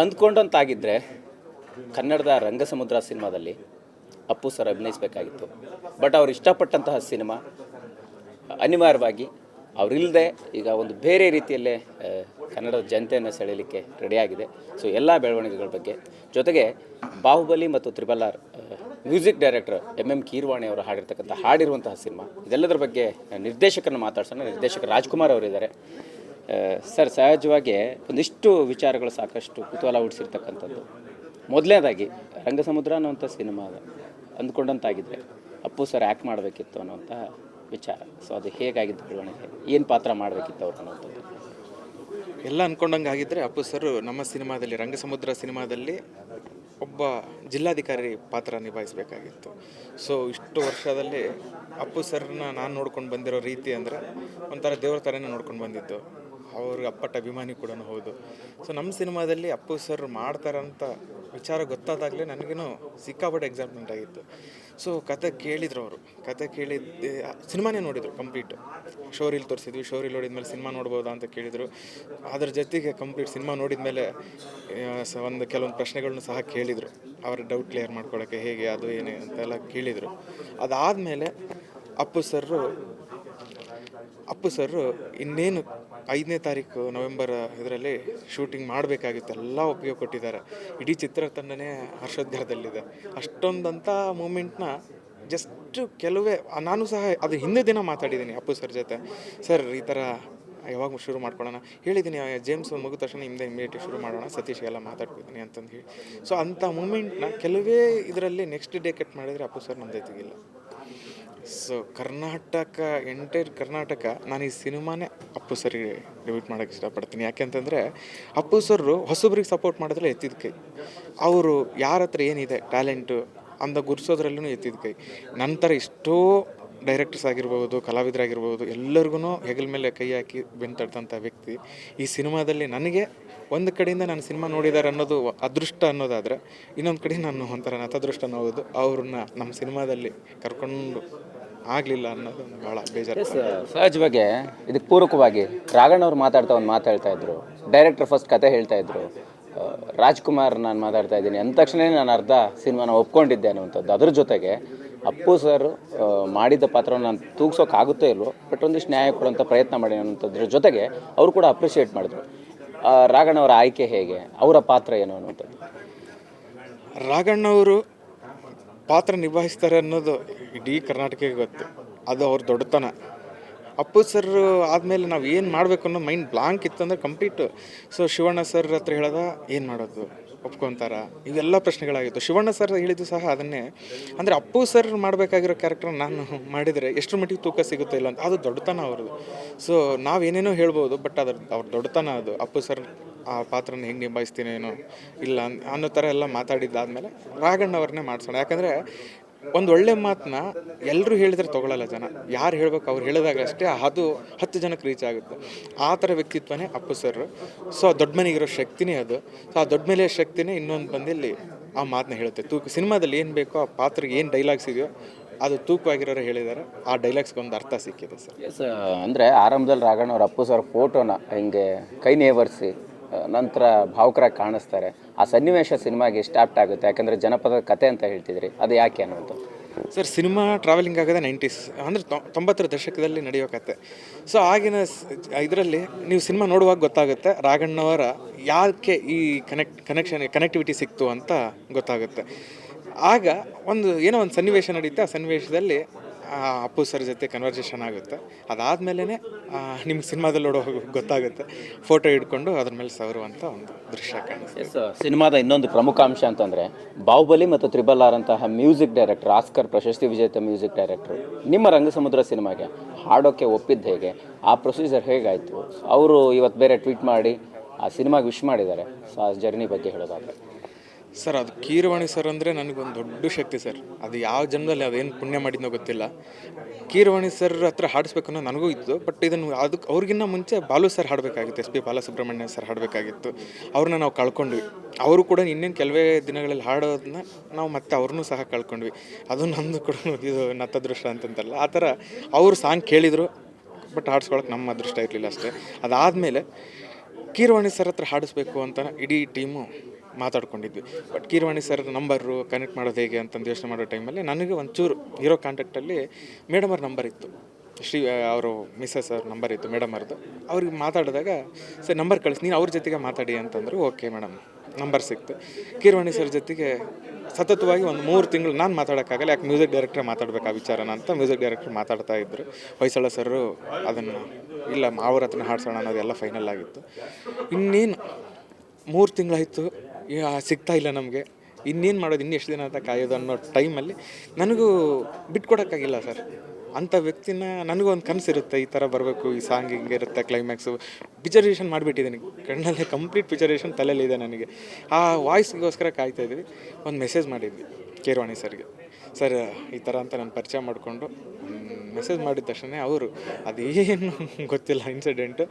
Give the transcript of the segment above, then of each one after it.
ಅಂದ್ಕೊಂಡಂತಾಗಿದ್ದರೆ ಕನ್ನಡದ ರಂಗಸಮುದ್ರ ಸಿನಿಮಾದಲ್ಲಿ Appu sir ಅಭಿನಯಿಸಬೇಕಾಗಿತ್ತು. But ಅವ್ರು ಇಷ್ಟಪಟ್ಟಂತಹ ಸಿನಿಮಾ, ಅನಿವಾರ್ಯವಾಗಿ ಅವರಿಲ್ಲದೆ ಈಗ ಒಂದು ಬೇರೆ ರೀತಿಯಲ್ಲೇ ಕನ್ನಡದ ಜನತೆಯನ್ನು ಸೆಳೆಯಲಿಕ್ಕೆ ರೆಡಿಯಾಗಿದೆ ಸೊ ಎಲ್ಲ ಬೆಳವಣಿಗೆಗಳ ಬಗ್ಗೆ. ಜೊತೆಗೆ ಬಾಹುಬಲಿ ಮತ್ತು triple R music director M M Keeravani ಅವರು ಹಾಡಿರ್ತಕ್ಕಂಥ ಹಾಡಿರುವಂತಹ ಸಿನಿಮಾ, ಇದೆಲ್ಲದರ ಬಗ್ಗೆ ನಿರ್ದೇಶಕರನ್ನು ಮಾತಾಡ್ಸೋಣ. ನಿರ್ದೇಶಕ ರಾಜ್ಕುಮಾರ್ ಅವರಿದ್ದಾರೆ. ಸರ್, ಸಹಜವಾಗಿ ಒಂದಿಷ್ಟು ವಿಚಾರಗಳು ಸಾಕಷ್ಟು ಕುತೂಹಲ ಹುಟ್ಟಿಸಿರ್ತಕ್ಕಂಥದ್ದು. ಮೊದಲನೇದಾಗಿ, ರಂಗಸಮುದ್ರ ಅನ್ನೋಂಥ ಸಿನಿಮಾ ಅಂದ್ಕೊಂಡಂತಾಗಿದ್ದರೆ ಅಪ್ಪು ಸರ್ ಆ್ಯಕ್ಟ್ ಮಾಡಬೇಕಿತ್ತು ಅನ್ನೋಂಥ ವಿಚಾರ. ಸೊ ಅದು ಹೇಗಾಗಿದ್ದು ಬೆಳವಣಿಗೆ? ಏನು ಪಾತ್ರ ಮಾಡಬೇಕಿತ್ತು ಅವ್ರು ಅನ್ನೋಂಥದ್ದು ಎಲ್ಲ ಅಂದ್ಕೊಂಡಂಗೆ ಆಗಿದ್ದರೆ ಅಪ್ಪು ಸರ್ ನಮ್ಮ ಸಿನಿಮಾದಲ್ಲಿ, ರಂಗಸಮುದ್ರ ಸಿನಿಮಾದಲ್ಲಿ ಒಬ್ಬ ಜಿಲ್ಲಾಧಿಕಾರಿ ಪಾತ್ರ ನಿಭಾಯಿಸಬೇಕಾಗಿತ್ತು. ಸೊ ಇಷ್ಟು ವರ್ಷದಲ್ಲಿ ಅಪ್ಪು ಸರ್ನ ನಾನು ನೋಡ್ಕೊಂಡು ಬಂದಿರೋ ರೀತಿ ಅಂದರೆ ಒಂಥರ ದೇವ್ರ ಥರನೇ ನೋಡ್ಕೊಂಡು ಬಂದಿದ್ದು. ಅವ್ರಿಗೆ ಅಪ್ಪಟ್ಟ ಅಭಿಮಾನಿ ಕೂಡ ಹೌದು. ಸೊ ನಮ್ಮ ಸಿನಿಮಾದಲ್ಲಿ ಅಪ್ಪು ಸರ್ ಮಾಡ್ತಾರಂತ ವಿಚಾರ ಗೊತ್ತಾದಾಗಲೇ ನನಗೇನು ಸಿಕ್ಕಾಪಟ್ಟೆ ಎಕ್ಸೈಟ್ಮೆಂಟ್ ಆಗಿತ್ತು. ಸೊ ಕತೆ ಕೇಳಿದ್ರು ಅವರು. ಕತೆ ಕೇಳಿದ್ದೆ, ಸಿನಿಮಾನೇ ನೋಡಿದರು ಕಂಪ್ಲೀಟ್ ಶೋರಿಲ್ ತೋರಿಸಿದ್ವಿ ಶೋರಿಲ್ ನೋಡಿದ್ಮೇಲೆ ಸಿನಿಮಾ ನೋಡ್ಬೋದಾ ಅಂತ ಕೇಳಿದರು. ಅದ್ರ ಜೊತೆಗೆ ಕಂಪ್ಲೀಟ್ ಸಿನಿಮಾ ನೋಡಿದ್ಮೇಲೆ ಮೇಲೆ ಒಂದು ಕೆಲವೊಂದು ಪ್ರಶ್ನೆಗಳನ್ನ ಸಹ ಕೇಳಿದರು. ಅವ್ರ ಡೌಟ್ ಕ್ಲಿಯರ್ ಮಾಡ್ಕೊಳ್ಳೋಕ್ಕೆ ಹೇಗೆ, ಅದು ಏನೇ ಅಂತೆಲ್ಲ ಕೇಳಿದರು. ಅದಾದಮೇಲೆ ಅಪ್ಪು ಸರ್ರು ಅಪ್ಪು ಸರ್ರು ಇನ್ನೇನು ಐದನೇ ತಾರೀಕು ನವೆಂಬರ್ ಇದರಲ್ಲಿ ಶೂಟಿಂಗ್ ಮಾಡಬೇಕಾಗಿತ್ತು, ಎಲ್ಲ ಒಪ್ಪಿಗೆ ಕೊಟ್ಟಿದ್ದಾರೆ. ಇಡೀ ಚಿತ್ರತಂಡನೇ ಹರ್ಷೋದ್ಗಾರದಲ್ಲಿದೆ. ಅಷ್ಟೊಂದಂಥ ಮೂಮೆಂಟ್ನ ಜಸ್ಟ್ ಕೆಲವೇ, ನಾನು ಸಹ ಅದು ಹಿಂದೆ ದಿನ ಮಾತಾಡಿದ್ದೀನಿ ಅಪ್ಪು ಸರ್ ಜೊತೆ. ಸರ್, ಈ ಥರ ಯಾವಾಗ ಶುರು ಮಾಡ್ಕೊಳ್ಳೋಣ. ಹೇಳಿದ್ದೀನಿ ಜೇಮ್ಸ್ ಮಗು ತಕ್ಷಣ ಹಿಂದೆ ಇಮಿಡಿಯೇಟ್ ಶುರು ಮಾಡೋಣ ಸತೀಶ್ಗೆಲ್ಲ ಮಾತಾಡ್ಕೊಳ್ತೀನಿ ಅಂತಂದು ಹೇಳಿ. ಸೊ ಅಂಥ ಮೂಮೆಂಟ್ನ ಕೆಲವೇ ಇದರಲ್ಲಿ ನೆಕ್ಸ್ಟ್ ಡೇ ಕಟ್ ಮಾಡಿದರೆ ಅಪ್ಪು ಸರ್ ನಮ್ಮ ಜೊತೆಗಿಲ್ಲ ಸೊ ಕರ್ನಾಟಕ ಎಂಟೈರ್ ಕರ್ನಾಟಕ ನಾನು ಈ ಸಿನಿಮಾನೇ ಅಪ್ಪು ಸರಿಗೆ ಡೆಬಿಟ್ ಮಾಡೋಕ್ಕೆ ಇಷ್ಟಪಡ್ತೀನಿ. ಯಾಕೆಂತಂದರೆ ಅಪ್ಪು ಸರ್ರು ಹೊಸಬ್ರಿಗೆ ಸಪೋರ್ಟ್ ಮಾಡಿದ್ರೆ ಎತ್ತಿದ ಕೈ. ಅವರು ಯಾರ ಹತ್ರ ಏನಿದೆ ಟ್ಯಾಲೆಂಟು ಅಂದ ಗುರ್ಸೋದ್ರಲ್ಲೂ ಎತ್ತಿದ ಕೈ. ನಂತರ ಎಷ್ಟೋ ಡೈರೆಕ್ಟರ್ಸ್ ಆಗಿರ್ಬೋದು, ಕಲಾವಿದರಾಗಿರ್ಬೋದು ಎಲ್ಲರಿಗೂ ಹೆಗಲ ಮೇಲೆ ಕೈ ಹಾಕಿ ಬೆಂತಡ್ದಂಥ ವ್ಯಕ್ತಿ ಈ ಸಿನಿಮಾದಲ್ಲಿ ನನಗೆ ಒಂದು ಕಡೆಯಿಂದ ನಾನು ಸಿನಿಮಾ ನೋಡಿದ್ದಾರೆ ಅನ್ನೋದು ಅದೃಷ್ಟ ಅನ್ನೋದಾದರೆ ಇನ್ನೊಂದು ಕಡೆ ನಾನು ಒಂಥರ ನತದೃಷ್ಟ ಅನ್ನೋದು ಅವ್ರನ್ನ ನಮ್ಮ ಸಿನಿಮಾದಲ್ಲಿ ಕರ್ಕೊಂಡು ಆಗಲಿಲ್ಲ ಅನ್ನೋದು ಒಂದು ಭಾಳ ಬೇಜಾರು ಸಹಜವಾಗಿ ಇದಕ್ಕೆ ಪೂರಕವಾಗಿ ರಾಘಣ್ಣ ಅವ್ರು ಮಾತಾಡ್ತಾ ಒಂದು ಮಾತಾಡ್ತಾ ಇದ್ರು. ಡೈರೆಕ್ಟರ್ ಫಸ್ಟ್ ಕತೆ ಹೇಳ್ತಾ ಇದ್ರು. ರಾಜ್ಕುಮಾರ್ ನಾನು ಮಾತಾಡ್ತಾ ಇದ್ದೀನಿ ಅಂದ ತಕ್ಷಣ ನಾನು ಅರ್ಧ ಸಿನಿಮಾನ ಒಪ್ಕೊಂಡಿದ್ದೆ ಅನ್ನುವಂಥದ್ದು. ಅದ್ರ ಜೊತೆಗೆ ಅಪ್ಪು ಸರ್ ಮಾಡಿದ ಪಾತ್ರವನ್ನು ನಾನು ತೂಗ್ಸೋಕ್ಕಾಗುತ್ತೋ ಇಲ್ವೋ ಬಟ್ ಒಂದಿಷ್ಟು ನ್ಯಾಯ ಕೊಡುವಂಥ ಪ್ರಯತ್ನ ಮಾಡಿ ಅನ್ನೋಂಥದ್ರ ಜೊತೆಗೆ ಅವರು ಕೂಡ ಅಪ್ರಿಷಿಯೇಟ್ ಮಾಡಿದ್ರು. ಆ, ರಾಘಣ್ಣ ಅವರ ಆಯ್ಕೆ ಹೇಗೆ? ಅವರ ಪಾತ್ರ ಏನು ಅನ್ನುವಂಥದ್ದು? ರಾಘಣ್ಣವರು ಪಾತ್ರ ನಿಭಾಯಿಸ್ತಾರೆ ಅನ್ನೋದು ಇಡೀ ಕರ್ನಾಟಕಕ್ಕೆ ಗೊತ್ತು. ಅದು ಅವ್ರ ದೊಡ್ಡತನ. ಅಪ್ಪು ಸರ್ ಆದಮೇಲೆ ನಾವು ಏನು ಮಾಡಬೇಕು ಅನ್ನೋ ಮೈಂಡ್ ಬ್ಲಾಂಕ್ ಇತ್ತಂದ್ರೆ ಕಂಪ್ಲೀಟು ಸೊ ಶಿವಣ್ಣ ಸರ್ ಹತ್ರ ಹೇಳೋದ ಏನು ಮಾಡೋದು? ಒಪ್ಕೊತಾರ? ಇವೆಲ್ಲ ಪ್ರಶ್ನೆಗಳಾಗಿತ್ತು. ಶಿವಣ್ಣ ಸರ್ ಹೇಳಿದ್ದು ಸಹ ಅದನ್ನೇ. ಅಂದರೆ ಅಪ್ಪು ಸರ್ ಮಾಡಬೇಕಾಗಿರೋ ಕ್ಯಾರೆಕ್ಟರ್ ನಾನು ಮಾಡಿದರೆ ಎಷ್ಟು ಮಟ್ಟಿಗೆ ತೂಕ ಸಿಗುತ್ತೋ ಇಲ್ಲ ಅಂತ. ಅದು ದೊಡ್ಡತನ ಅವ್ರದ್ದು. ಸೊ ನಾವೇನೇನೋ ಹೇಳ್ಬೋದು ಬಟ್ ಅದ್ರ, ಅವ್ರ ದೊಡ್ಡತನ ಅದು. ಅಪ್ಪು ಸರ್ ಆ ಪಾತ್ರನ ಹೆಂಗೆ ನಿಭಾಯಿಸ್ತೀನೇನೋ ಇಲ್ಲ ಅನ್- ಅನ್ನೋ ಥರ ಎಲ್ಲ ಮಾತಾಡಿದ್ದಾದ್ಮೇಲೆ ರಾಘಣ್ಣ ಅವ್ರನ್ನೇ ಮಾಡಿಸೋಣ. ಯಾಕಂದರೆ ಒಂದು ಒಳ್ಳೆ ಮಾತನ್ನ ಎಲ್ಲರೂ ಹೇಳಿದ್ರೆ ತೊಗೊಳಲ್ಲ ಜನ. ಯಾರು ಹೇಳ್ಬೇಕು ಅವ್ರು ಹೇಳಿದಾಗ ಅಷ್ಟೇ ಅದು ಹತ್ತು ಜನಕ್ಕೆ ರೀಚ್ ಆಗುತ್ತೆ. ಆ ಥರ ವ್ಯಕ್ತಿತ್ವನೇ ಅಪ್ಪು ಸರ್ ಸೊ ದೊಡ್ಡ ಮನೆಗಿರೋ ಶಕ್ತಿನೇ ಅದು. ಸೊ ಆ ದೊಡ್ಡ ಮೇಲೆ ಶಕ್ತಿನೇ ಇನ್ನೊಂದು ಬಂದಿಲ್ಲಿ ಆ ಮಾತನ್ನ ಹೇಳುತ್ತೆ. ತೂಕ, ಸಿನಿಮಾದಲ್ಲಿ ಏನು ಬೇಕೋ ಆ ಪಾತ್ರಕ್ಕೆ ಏನು ಡೈಲಾಗ್ಸ್ ಇದೆಯೋ ಅದು ತೂಕವಾಗಿರೋರು ಹೇಳಿದ್ದಾರೆ ಆ ಡೈಲಾಗ್ಸ್ಗೆ ಒಂದು ಅರ್ಥ ಸಿಕ್ಕಿದೆ ಸರ್ ಎಸ್ ಅಂದರೆ ಆರಂಭದಲ್ಲಿ ರಾಘಣ್ಣವ್ರ ಅಪ್ಪು ಸರ್ ಫೋಟೋನ ಹಿಂಗೆ ಕೈ ನೇವರಿಸಿ ನಂತರ ಭಾವುಕರಾಗಿ ಕಾಣಿಸ್ತಾರೆ. ಆ ಸನ್ನಿವೇಶ ಸಿನಿಮಾಗೆ ಎಷ್ಟು ಆಪ್ಟ್ ಆಗುತ್ತೆ? ಯಾಕಂದರೆ ಜನಪದ ಕತೆ ಅಂತ ಹೇಳ್ತಿದ್ರಿ. ಅದು ಯಾಕೆ ಅನ್ನೋದು? ಸರ್, ಸಿನಿಮಾ ಟ್ರಾವೆಲಿಂಗ್ ಆಗೋದೇ ನೈಂಟೀಸ್ ಅಂದರೆ ತೊಂಬತ್ತರ ದಶಕದಲ್ಲಿ ನಡೆಯೋ ಕತೆ. ಸೊ ಆಗಿನ ಇದರಲ್ಲಿ ನೀವು ಸಿನಿಮಾ ನೋಡುವಾಗ ಗೊತ್ತಾಗುತ್ತೆ ರಾಘಣ್ಣವರ ಯಾಕೆ ಈ ಕನೆಕ್ಟ್ ಕನೆಕ್ಷನ್ ಕನೆಕ್ಟಿವಿಟಿ ಸಿಕ್ತು ಅಂತ ಗೊತ್ತಾಗುತ್ತೆ. ಆಗ ಒಂದು ಏನೋ ಒಂದು ಸನ್ನಿವೇಶ ನಡೆಯುತ್ತೆ ಆ ಸನ್ನಿವೇಶದಲ್ಲಿ ಅಪ್ಪು ಸರ್ ಜೊತೆ ಕನ್ವರ್ಸೇಷನ್ ಆಗುತ್ತೆ. ಅದಾದಮೇಲೆ ನಿಮ್ಗೆ ಸಿನಿಮಾದಲ್ಲಿ ನೋಡೋ ಗೊತ್ತಾಗುತ್ತೆ. ಫೋಟೋ ಹಿಡ್ಕೊಂಡು ಅದ್ರ ಮೇಲೆ ಸವರುವಂಥ ಒಂದು ದೃಶ್ಯ ಕಾಣಿಸುತ್ತೆ. ಸಿನಿಮಾದ ಇನ್ನೊಂದು ಪ್ರಮುಖ ಅಂಶ ಅಂತಂದರೆ, ಬಾಹುಬಲಿ ಮತ್ತು triple R music director, Oscar ಪ್ರಶಸ್ತಿ ವಿಜೇತ ಮ್ಯೂಸಿಕ್ ಡೈರೆಕ್ಟರ್, ನಿಮ್ಮ ರಂಗಸಮುದ್ರ ಸಿನಿಮಾಗೆ ಹಾಡೋಕ್ಕೆ ಒಪ್ಪಿದ್ದು ಹೇಗೆ? ಆ ಪ್ರೊಸೀಜರ್ ಹೇಗಾಯಿತು? ಅವರು ಇವತ್ತು ಬೇರೆ ಟ್ವೀಟ್ ಮಾಡಿ, ಆ ಸಿನಿಮಾಗೆ ವಿಶ್ ಮಾಡಿದ್ದಾರೆ. ಸೊ ಆ ಜರ್ನಿ ಬಗ್ಗೆ ಹೇಳೋದಾದರೆ. ಸರ್, ಅದು ಕೀರವಾಣಿ ಸರ್ ಅಂದರೆ ನನಗೊಂದು ದೊಡ್ಡ ಶಕ್ತಿ ಸರ್. ಅದು ಯಾವ ಜನ್ಮದಲ್ಲಿ ಅದೇನು ಪುಣ್ಯ ಮಾಡಿದ್ನೋ ಗೊತ್ತಿಲ್ಲ. ಕೀರವಾಣಿ ಸರ್ ಹತ್ರ ಹಾಡಿಸ್ಬೇಕನ್ನೋ ನನಗೂ ಇತ್ತು. ಬಟ್ ಇದನ್ನು ಅದಕ್ಕೆ ಅವ್ರಿಗಿನ್ನ ಮುಂಚೆ ಬಾಲು ಸರ್ ಹಾಡಬೇಕಾಗಿತ್ತು. ಎಸ್ ಪಿ ಬಾಲಸುಬ್ರಹ್ಮಣ್ಯ ಸರ್ ಹಾಡಬೇಕಾಗಿತ್ತು. ಅವ್ರನ್ನ ನಾವು ಕಳ್ಕೊಂಡ್ವಿ. ಅವರು ಕೂಡ ಇನ್ನೇನು ಕೆಲವೇ ದಿನಗಳಲ್ಲಿ ಹಾಡೋದನ್ನ ನಾವು ಮತ್ತೆ ಅವ್ರನ್ನೂ ಸಹ ಕಳ್ಕೊಂಡ್ವಿ. ಅದು ನಮ್ಮದು ಕೂಡ ಇದು ನತ್ತದೃಷ್ಟ ಅಂತಂತಲ್ಲ. ಆ ಥರ ಅವರು ಸಾಂಗ್ ಕೇಳಿದರು. ಬಟ್ ಹಾಡಿಸ್ಕೊಳಕ್ಕೆ ನಮ್ಮ ಅದೃಷ್ಟ ಇರಲಿಲ್ಲ ಅಷ್ಟೇ. ಅದಾದಮೇಲೆ ಕೀರವಾಣಿ ಸರ್ ಹತ್ರ ಹಾಡಿಸ್ಬೇಕು ಅಂತ ಇಡೀ team ಮಾತಾಡ್ಕೊಂಡಿದ್ವಿ. But Keeravani sir number connect ಮಾಡೋದು ಹೇಗೆ ಅಂತಂದು ಯೋಚನೆ ಮಾಡೋ ಟೈಮಲ್ಲಿ ನನಗೆ ಒಂಚೂರು ಇರೋ ಕಾಂಟ್ಯಾಕ್ಟಲ್ಲಿ ಮೇಡಮ್ ಅವ್ರ ನಂಬರ್ ಇತ್ತು. ಶ್ರೀ ಅವರು ಮಿಸ್ಸಸ್ ಅವ್ರ ನಂಬರ್ ಇತ್ತು ಮೇಡಮ್ ಅವ್ರದ್ದು ಅವ್ರಿಗೆ ಮಾತಾಡಿದಾಗ ಸರ್ ನಂಬರ್ ಕಳಿಸಿ, ನೀನು ಅವ್ರ ಜೊತೆಗೆ ಮಾತಾಡಿ ಅಂತಂದರು ಓಕೆ ಮೇಡಮ್ ನಂಬರ್ ಸಿಕ್ತು. ಕೀರವಾಣಿ ಸರ್ ಜೊತೆಗೆ ಸತತವಾಗಿ ಒಂದು ಮೂರು ತಿಂಗಳು ನಾನು ಮಾತಾಡೋಕ್ಕಾಗಲ್ಲ, ಯಾಕೆ ಮ್ಯೂಸಿಕ್ ಡೈರೆಕ್ಟ್ರೇ ಮಾತಾಡಬೇಕು ಆ ವಿಚಾರನ ಅಂತ ಮ್ಯೂಸಿಕ್ ಡೈರೆಕ್ಟ್ರ್ ಮಾತಾಡ್ತಾ ಇದ್ದರು ಹೊಯ್ಸಳ ಸರ್ರು ಅದನ್ನು ಇಲ್ಲ ಅವ್ರ ಹತ್ರ ಹಾಡ್ಸೋಣ ಅನ್ನೋದೆಲ್ಲ ಫೈನಲ್ ಆಗಿತ್ತು. ಇನ್ನೇನು ಮೂರು ತಿಂಗಳಾಯಿತು ಸಿಗ್ತಾ ಇಲ್ಲ ನಮಗೆ. ಇನ್ನೇನು ಮಾಡೋದು, ಇನ್ನೂ ಎಷ್ಟು ದಿನ ಅಂತ ಕಾಯೋದು ಅನ್ನೋ ಟೈಮಲ್ಲಿ ನನಗೂ ಬಿಟ್ಕೊಡೋಕ್ಕಾಗಿಲ್ಲ ಸರ್. ಅಂಥ ವ್ಯಕ್ತಿನ ನನಗೂ ಒಂದು ಕನಸಿರುತ್ತೆ, ಈ ಥರ ಬರಬೇಕು, ಈ ಸಾಂಗ್ ಹಿಂಗೆ ಇರುತ್ತೆ ಕ್ಲೈಮ್ಯಾಕ್ಸು ಪಿಕ್ಚರೇಷನ್ ಮಾಡಿಬಿಟ್ಟಿದ್ದೀನಿ. ಕಣ್ಣಲ್ಲೇ ಕಂಪ್ಲೀಟ್ ಪಿಕ್ಚರೇಷನ್ ತಲೆಯಲ್ಲಿದೆ ನನಗೆ. ಆ ವಾಯ್ಸ್ಗೋಸ್ಕರ ಕಾಯ್ತಾ ಇದ್ವಿ. ಒಂದು ಮೆಸೇಜ್ ಮಾಡಿದ್ವಿ, ಕೇರವಾಣಿ ಸರ್ಗೆ. ಸರ್, ಈ ಥರ ಅಂತ ನಾನು ಪರಿಚಯ ಮಾಡಿಕೊಂಡು ಮೆಸೇಜ್ ಮಾಡಿದ ತಕ್ಷಣ ಅವರು, ಅದೇನು ಗೊತ್ತಿಲ್ಲ ಇನ್ಸಿಡೆಂಟ್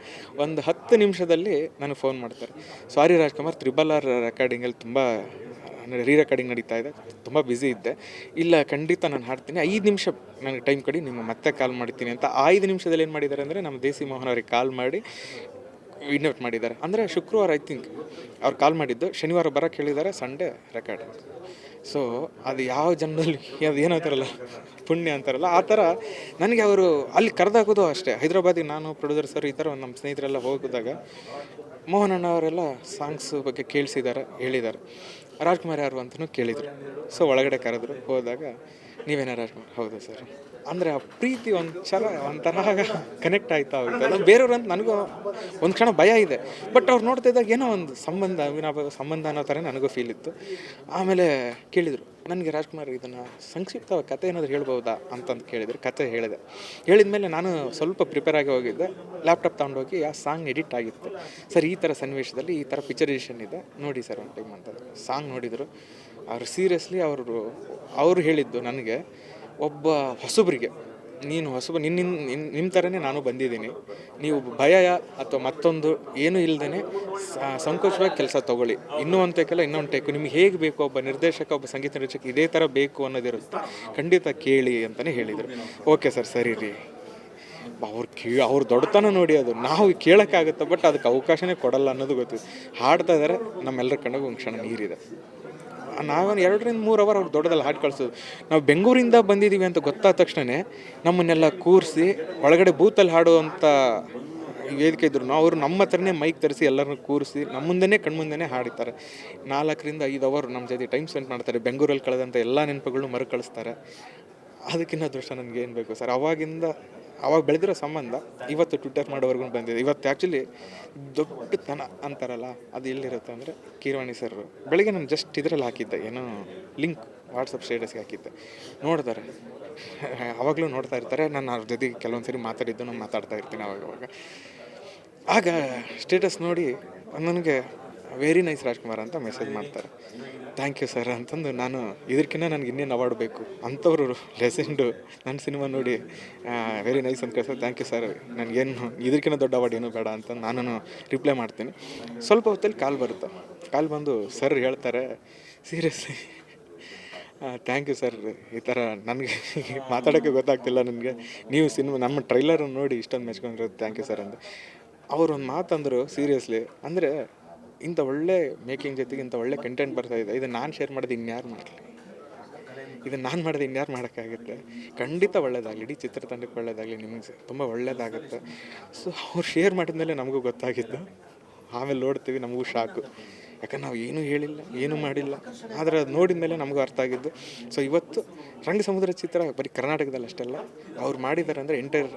ಒಂದು ಹತ್ತು ನಿಮಿಷದಲ್ಲಿ ನನಗೆ ಫೋನ್ ಮಾಡ್ತಾರೆ. ಸಾರಿ ರಾಜ್ಕುಮಾರ್ ತ್ರಿಬಲ್ ಆರ್ ರೆಕಾರ್ಡಿಂಗಲ್ಲಿ ತುಂಬ, ಅಂದರೆ ರೀ ರೆಕಾರ್ಡಿಂಗ್ ನಡೀತಾ ಇದೆ, ತುಂಬ ಬ್ಯುಸಿ ಇದ್ದೆ. ಇಲ್ಲ, ಖಂಡಿತ ನಾನು ಹಾಡ್ತೀನಿ. ಐದು ನಿಮಿಷ ನನಗೆ ಟೈಮ್ ಕೊಡಿ, ನಿಮ್ಮ ಮತ್ತೆ ಕಾಲ್ ಮಾಡ್ತೀನಿ ಅಂತ ಐದು ನಿಮಿಷದಲ್ಲಿ ಏನು ಮಾಡಿದ್ದಾರೆ ಅಂದರೆ ನಮ್ಮ ದೇಸಿ ಮೋಹನ್ ಅವ್ರಿಗೆ ಕಾಲ್ ಮಾಡಿ ಇನ್ವೈಟ್ ಮಾಡಿದ್ದಾರೆ. ಅಂದರೆ ಶುಕ್ರವಾರ ಐ ಥಿಂಕ್ ಅವ್ರು ಕಾಲ್ ಮಾಡಿದ್ದು. ಶನಿವಾರ ಬರೋಕ್ಕೆ ಹೇಳಿದ್ದಾರೆ ಸಂಡೇ ರೆಕಾರ್ಡ್ ಸೊ ಅದು ಯಾವ ಜನ್ಮದಲ್ಲಿ ಅದು ಏನಂತಾರಲ್ಲ ಪುಣ್ಯ ಅಂತಾರಲ್ಲ. ಆ ಥರ ನನಗೆ ಅವರು ಅಲ್ಲಿ ಕರೆದಾಕೋದು ಅಷ್ಟೇ. ಹೈದ್ರಾಬಾದಿಗೆ ನಾನು ಪ್ರೊಡ್ಯೂಸರ್ ಸರ್ ಈ ಥರ ಒಂದು ನಮ್ಮ ಸ್ನೇಹಿತರೆಲ್ಲ ಹೋಗಿದಾಗ ಮೋಹನ್ ಅಣ್ಣ ಅವರೆಲ್ಲ ಸಾಂಗ್ಸ್ ಬಗ್ಗೆ ಕೇಳಿಸಿದ್ದಾರೆ, ಹೇಳಿದ್ದಾರೆ. ರಾಜ್ಕುಮಾರ್ ಯಾರು ಅಂತಲೂ ಕೇಳಿದರು. ಸೊ ಒಳಗಡೆ ಕರೆದ್ರು. ಹೋದಾಗ ನೀವೇನ ರಾಜ್ಕುಮಾರ್? ಹೌದು ಸರ್? ಅಂದರೆ ಆ ಪ್ರೀತಿ ಒಂಥರ ಒಂಥರ ಕನೆಕ್ಟ್ ಆಯ್ತಾ ಹೋಯ್ತು. ಅದು ಬೇರೆಯವ್ರು ಅಂತ ನನಗೂ ಒಂದು ಕ್ಷಣ ಭಯ ಇದೆ. ಬಟ್ ಅವ್ರು ನೋಡ್ತಾ ಇದ್ದಾಗ ಏನೋ ಒಂದು ಸಂಬಂಧ ಅವಿನಾಭಾವ ಸಂಬಂಧ ಅನ್ನೋ ಥರ ನನಗೂ ಫೀಲ್ ಇತ್ತು. ಆಮೇಲೆ ಕೇಳಿದರು, ನನಗೆ ರಾಜ್ಕುಮಾರ್ ಇದನ್ನು ಸಂಕ್ಷಿಪ್ತ ಕತೆ ಏನಾದರೂ ಹೇಳ್ಬೋದಾ ಅಂತಂದು ಕೇಳಿದರು, ಕತೆ ಹೇಳಿದೆ. ಹೇಳಿದ ಮೇಲೆ ನಾನು ಸ್ವಲ್ಪ ಪ್ರಿಪೇರ್ ಆಗಿ ಹೋಗಿದ್ದೆ. ಲ್ಯಾಪ್ಟಾಪ್ ತೊಗೊಂಡೋಗಿ ಆ ಸಾಂಗ್ ಎಡಿಟ್ ಆಗಿತ್ತು. ಸರ್, ಈ ಥರ ಸನ್ನಿವೇಶದಲ್ಲಿ ಈ ಥರ ಪಿಕ್ಚರೇಷನ್ ಇದೆ. ನೋಡಿ ಸರ್ ಒಂದು ಟೈಮ್ ಅಂತಂದರೆ ಸಾಂಗ್ ನೋಡಿದರು. ಅವರು ಸೀರಿಯಸ್ಲಿ ಅವರು ಅವರು ಹೇಳಿದ್ದು ನನಗೆ. ಒಬ್ಬ ಹೊಸಬರಿಗೆ. ನೀನು ಹೊಸಬ ನಿನ್ನ ನಿಮ್ಮ ಥರನೇ ನಾನು ಬಂದಿದ್ದೀನಿ. ನೀವು ಭಯ ಅಥವಾ ಮತ್ತೊಂದು ಏನೂ ಇಲ್ಲದೇ ಸಂಕೋಚವಾಗಿ ಕೆಲಸ ತೊಗೊಳ್ಳಿ. ಇನ್ನೂ ಒಂದು ಟೇಕಲ್ಲ ಇನ್ನೊಂದು ಟೇಕು ನಿಮಗೆ ಹೇಗೆ ಬೇಕು ಒಬ್ಬ ನಿರ್ದೇಶಕ, ಒಬ್ಬ ಸಂಗೀತ ನಿರ್ದೇಶಕ, ಇದೇ ಥರ ಬೇಕು ಅನ್ನೋದಿರುತ್ತೆ. ಖಂಡಿತ ಕೇಳಿ ಅಂತಲೇ ಹೇಳಿದರು. ಓಕೆ ಸರ್ ಸರಿ ರೀ. ಅವ್ರು ಕೇ, ಅವ್ರು ದೊಡ್ಡತನ ನೋಡಿ ಅದು. ನಾವು ಕೇಳೋಕ್ಕಾಗುತ್ತೆ ಬಟ್ ಅದಕ್ಕೆ ಅವಕಾಶನೇ ಕೊಡಲ್ಲ ಅನ್ನೋದು ಗೊತ್ತಿದೆ. ಹಾಡ್ತಾ ಇದ್ದಾರೆ ನಮ್ಮೆಲ್ಲರ ಕಣ್ಣಿಗೆ ಒಂದು ಕ್ಷಣ ನೀರಿದೆ. ನಾವೊಂದು ಎರಡರಿಂದ ಮೂರು ಅವರ್ ಅವ್ರು ದೊಡ್ಡದಲ್ಲಿ ಹಾಡು ಕಳಿಸೋದು. ನಾವು ಬೆಂಗಳೂರಿಂದ ಬಂದಿದ್ದೀವಿ ಅಂತ ಗೊತ್ತಾದ ತಕ್ಷಣವೇ ನಮ್ಮನ್ನೆಲ್ಲ ಕೂರಿಸಿ ಒಳಗಡೆ ಬೂತಲ್ಲಿ ಹಾಡುವಂಥ ವೇದಿಕೆ ಇದ್ರು. ನಾವು ಅವರು ನಮ್ಮ ಹತ್ರನೇ ಮೈಕ್ ತರಿಸಿ ಎಲ್ಲರನ್ನು ಕೂರಿಸಿ ನಮ್ಮ ಮುಂದೆನೇ ಕಣ್ಮುಂದೆನೇ ಹಾಡಿತಾರೆ ನಾಲ್ಕರಿಂದ ಐದು ಅವರ್ ನಮ್ಮ ಜೊತೆ ಟೈಮ್ ಸ್ಪೆಂಡ್ ಮಾಡ್ತಾರೆ. ಬೆಂಗಳೂರಲ್ಲಿ ಕಳೆದಂಥ ಎಲ್ಲ ನೆನಪುಗಳನ್ನು ಮರುಕಳಿಸ್ತಾರೆ. ಅದಕ್ಕಿಂತ ದೃಷ್ಟ ನನಗೆ ಏನು ಬೇಕು ಸರ್? ಅವಾಗಿಂದ ಅವಾಗ ಬೆಳೆದಿರೋ ಸಂಬಂಧ ಇವತ್ತು ಟ್ವಿಟರ್ ಮಾಡೋವರೆಗೂ ಬಂದಿದೆ. ಇವತ್ತು ಆ್ಯಕ್ಚುಲಿ ದೊಡ್ಡತನ ಅಂತಾರಲ್ಲ, ಅದು ಎಲ್ಲಿರುತ್ತೆ ಅಂದರೆ ಕೀರವಾಣಿ ಸರ್ ಬೆಳಗ್ಗೆ ನಾನು ಜಸ್ಟ್ ಇದರಲ್ಲಿ ಹಾಕಿದ್ದೆ, ಏನೋ ಲಿಂಕ್ ವಾಟ್ಸಪ್ ಸ್ಟೇಟಸ್ಗೆ ಹಾಕಿದ್ದೆ. ನೋಡ್ತಾರೆ. ಆವಾಗಲೂ ನೋಡ್ತಾ ಇರ್ತಾರೆ, ನಾನು ಅವ್ರ ಜೊತೆಗೆ ಕೆಲವೊಂದು ಸರಿ ಮಾತಾಡಿದ್ದು ನಾನು ಮಾತಾಡ್ತಾ ಇರ್ತೀನಿ ಅವಾಗ ಅವಾಗ. ಆಗ ಸ್ಟೇಟಸ್ ನೋಡಿ, ನನಗೆ ವೆರಿ ನೈಸ್ ರಾಜ್ಕುಮಾರ್ ಅಂತ ಮೆಸೇಜ್ ಮಾಡ್ತಾರೆ. ಥ್ಯಾಂಕ್ ಯು ಸರ್ ಅಂತಂದು ನಾನು ಇದಕ್ಕಿಂತ ನನಗೆ ಇನ್ನೇನು ಅವಾರ್ಡ್ ಬೇಕು? ಅಂಥವ್ರು ಲೆಸೆಂಡು ನನ್ನ ಸಿನಿಮಾ ನೋಡಿ ವೆರಿ ನೈಸ್ ಅಂತ ಕಳ್ಸೋ ಥ್ಯಾಂಕ್ ಯು ಸರ್ ನನಗೇನು ಇದಕ್ಕಿಂತ ದೊಡ್ಡ ಅವಾರ್ಡ್ ಏನೂ ಬೇಡ ಅಂತ ನಾನು ರಿಪ್ಲೈ ಮಾಡ್ತೀನಿ. ಸ್ವಲ್ಪ ಹೊತ್ತಲ್ಲಿ ಕಾಲ್ ಬರುತ್ತೆ. ಕಾಲ್ ಬಂದು ಸರ್ ಹೇಳ್ತಾರೆ ಸೀರಿಯಸ್ಲಿ ಥ್ಯಾಂಕ್ ಯು ಸರ್ ಈ ಥರ ನನಗೆ ಮಾತಾಡೋಕ್ಕೆ ಗೊತ್ತಾಗ್ತಿಲ್ಲ ನನಗೆ. ನೀವು ಸಿನಿಮಾ ನಮ್ಮ ಟ್ರೈಲರನ್ನು ನೋಡಿ ಇಷ್ಟೊಂದು ಮೆಚ್ಕೊಂಡಿರೋದು ಥ್ಯಾಂಕ್ ಯು ಸರ್ ಅಂತ. ಅವ್ರು ಒಂದು ಮಾತಂದರು ಸೀರಿಯಸ್ಲಿ ಅಂದರೆ ಇಂಥ ಒಳ್ಳೆ ಮೇಕಿಂಗ್ ಜೊತೆಗೆ ಇಂಥ ಒಳ್ಳೆ ಕಂಟೆಂಟ್ ಬರ್ತಾ ಇದೆ. ಇದು ನಾನು ಶೇರ್ ಮಾಡೋದು ಇನ್ಯಾರು ಮಾಡಲಿ? ಇದು ನಾನು ಮಾಡಿದೆ ಇನ್ಯಾರು ಮಾಡೋಕ್ಕಾಗುತ್ತೆ? ಖಂಡಿತ ಒಳ್ಳೇದಾಗಲಿ. ಇಡೀ ಚಿತ್ರತಂಡಕ್ಕೆ ಒಳ್ಳೇದಾಗಲಿ ನಿಮಗೆ. ತುಂಬ ಒಳ್ಳೇದಾಗುತ್ತೆ. ಸೊ ಅವ್ರು ಶೇರ್ ಮಾಡಿದ್ಮೇಲೆ ನಮಗೂ ಗೊತ್ತಾಗಿದ್ದು. ಆಮೇಲೆ ನೋಡ್ತೀವಿ, ನಮಗೂ ಶಾಕು ಯಾಕಂದ್ರೆ ನಾವು ಏನೂ ಹೇಳಿಲ್ಲ, ಏನೂ ಮಾಡಿಲ್ಲ. ಆದರೆ ಅದು ನೋಡಿದ ಮೇಲೆ ನಮಗೂ ಅರ್ಥ ಆಗಿದ್ದು. ಸೊ ಇವತ್ತು ರಂಗ ಸಮುದ್ರ ಚಿತ್ರ ಬರೀ ಕರ್ನಾಟಕದಲ್ಲಿ ಅಷ್ಟೆಲ್ಲ. ಅವ್ರು ಮಾಡಿದ್ದಾರೆ ಅಂದರೆ ಎಂಟೈರ್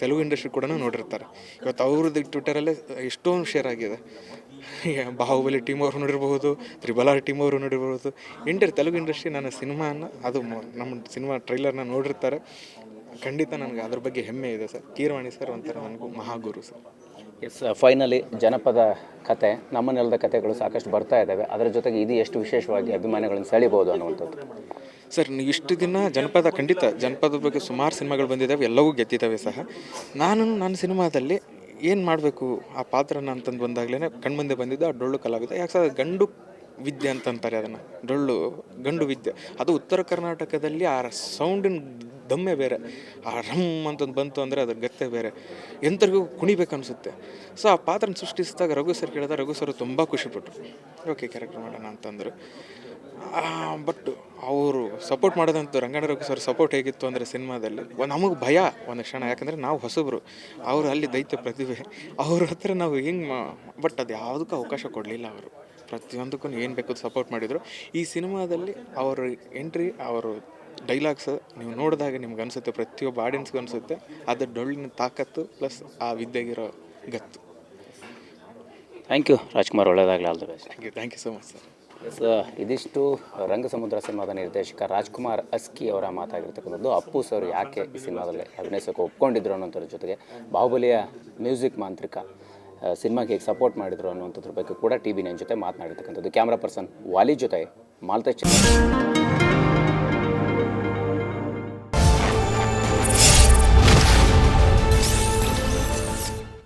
ತೆಲುಗು ಇಂಡಸ್ಟ್ರಿ ಕೂಡ ನೋಡಿರ್ತಾರೆ. ಇವತ್ತು ಅವ್ರದ್ದು ಟ್ವಿಟರಲ್ಲೇ ಎಷ್ಟೊಂದು ಶೇರ್ ಆಗಿದೆ. ಬಾಹುಬಲಿ ಟೀಮ್ ಅವರು ನೋಡಿರಬಹುದು ತ್ರಿಬಲ್ ಆರ್ ಟೀಮ್ ಅವರು ನೋಡಿರಬಹುದು. ಇಂಡಿಯರ್ ತೆಲುಗು ಇಂಡಸ್ಟ್ರಿ ನನ್ನ ಸಿನಿಮಾನ ಅದು ನಮ್ಮ ಸಿನಿಮಾ ಟ್ರೈಲರ್ನ ನೋಡಿರ್ತಾರೆ. ಖಂಡಿತ ನನಗೆ ಅದ್ರ ಬಗ್ಗೆ ಹೆಮ್ಮೆ ಇದೆ ಸರ್. ಕೀರವಾಣಿ ಸರ್ ಒಂಥರ ನನಗೂ ಮಹಾಗುರು ಸರ್. ಎಸ್ ಫೈನಲಿ ಜನಪದ ಕತೆ ನಮ್ಮ ನೆಲದ ಕತೆಗಳು ಸಾಕಷ್ಟು ಬರ್ತಾ ಇದ್ದಾವೆ. ಅದರ ಜೊತೆಗೆ ಇದು ಎಷ್ಟು ವಿಶೇಷವಾಗಿ ಅಭಿಮಾನಿಗಳನ್ನು ಸೆಳಿಬೋದು ಅನ್ನುವಂಥದ್ದು. ಸರ್ ನೀವು ಇಷ್ಟು ದಿನ ಜನಪದ ಖಂಡಿತ ಜನಪದ ಬಗ್ಗೆ ಸುಮಾರು ಸಿನಿಮಾಗಳು ಬಂದಿದ್ದಾವೆ. ಎಲ್ಲವೂ ಗೆದ್ದಿದ್ದಾವೆ ಸಹ. ನಾನು ನನ್ನ ಸಿನಿಮಾದಲ್ಲಿ ಏನು ಮಾಡಬೇಕು ಆ ಪಾತ್ರನ ಅಂತಂದು ಬಂದಾಗಲೇ ಕಣ್ಮುಂದೆ ಬಂದಿದ್ದು ಆ ಡೊಳ್ಳು ಕಲಾವಿದ. ಯಾಕೆ ಸರ್? ಗಂಡು ವಿದ್ಯೆ ಅಂತಂತಾರೆ ಅದನ್ನು. ಡೊಳ್ಳು, ಗಂಡು ವಿದ್ಯೆ. ಅದು ಉತ್ತರ ಕರ್ನಾಟಕದಲ್ಲಿ ಆ ಸೌಂಡಿನ ದಮ್ಮೆ ಬೇರೆ. ಆ ರಮ್ ಅಂತಂದು ಬಂತು ಅಂದರೆ ಅದ್ರ ಗತ್ತೆ ಬೇರೆ. ಎಂಥರಿಗೂ ಕುಣಿಬೇಕು ಅನಿಸುತ್ತೆ ಸೊ ಆ ಪಾತ್ರನ ಸೃಷ್ಟಿಸಿದಾಗ ರಘು ಸರ್ ಕೇಳಿದ ರಘು ಸರ್ ತುಂಬ ಖುಷಿಪಟ್ಟರು ಓಕೆ ಕ್ಯಾರೆಕ್ಟರ್ ಮಾಡೋಣ ಅಂತಂದರು. ಬಟ್ ಅವರು ಸಪೋರ್ಟ್ ಮಾಡೋದಂತೂ ರಂಗಣ್ಣ ರಘು ಸರ್ ಸಪೋರ್ಟ್ ಹೇಗಿತ್ತು ಅಂದರೆ ಸಿನಿಮಾದಲ್ಲಿ? ನಮಗೆ ಭಯ ಒಂದು ಕ್ಷಣ ಯಾಕಂದರೆ ನಾವು ಹೊಸಬರು. ಅವರು ಅಲ್ಲಿ ದೈತ್ಯ ಪ್ರತಿಭೆ. ಅವ್ರ ಹತ್ರ ನಾವು ಹೆಂಗೆ ಮಾ ಬಟ್ ಅದು ಯಾವುದಕ್ಕೂ ಅವಕಾಶ ಕೊಡಲಿಲ್ಲ ಅವರು. ಪ್ರತಿಯೊಂದಕ್ಕೂ ಏನು ಬೇಕು ಸಪೋರ್ಟ್ ಮಾಡಿದರು. ಈ ಸಿನಿಮಾದಲ್ಲಿ ಅವರು ಎಂಟ್ರಿ ಅವರು ಡೈಲಾಗ್ಸ್ ನೀವು ನೋಡಿದಾಗ ನಿಮ್ಗೆ ಅನಿಸುತ್ತೆ ಪ್ರತಿಯೊಬ್ಬ ಆಡಿಯನ್ಸ್ಗೂ ಅನಿಸುತ್ತೆ. ಅದು ಡೊಳ್ಳಿನ ತಾಕತ್ತು ಪ್ಲಸ್ ಆ ವಿದ್ಯೆಗಿರೋ ಗತ್ತು. ಥ್ಯಾಂಕ್ ಯು ರಾಜ್ಕುಮಾರ್ ಒಳ್ಳೆಯದಾಗಲಿ all the best thank you thank you so much sir ಇದಿಷ್ಟು ರಂಗಸಮುದ್ರ ಸಿನಿಮಾದ ನಿರ್ದೇಶಕ ರಾಜ್ಕುಮಾರ್ ಅಸ್ಕಿ ಅವರ ಮಾತಾಗಿರ್ತಕ್ಕಂಥದ್ದು. ಅಪ್ಪು ಸರ್ ಯಾಕೆ ಈ ಸಿನಿಮಾದಲ್ಲಿ ಅಭಿನಯಿಸೋಕೆ ಒಪ್ಕೊಂಡಿದ್ರು ಅನ್ನೋದ್ರ ಜೊತೆಗೆ ಬಾಹುಬಲಿಯ ಮ್ಯೂಸಿಕ್ ಮಾಂತ್ರಿಕ ಸಿನಿಮಾಗೆ ಹೇಗೆ ಸಪೋರ್ಟ್ ಮಾಡಿದ್ರು ಅನ್ನುವಂಥದ್ರ ಬಗ್ಗೆ ಕೂಡ ಟಿ ವಿ ನೈನ್ ಜೊತೆ ಮಾತನಾಡಿರ್ತಕ್ಕಂಥದ್ದು. ಕ್ಯಾಮ್ರಾ ಪರ್ಸನ್ ವಾಲಿ ಜೊತೆ ಮಾಲ್ತೇಶ್.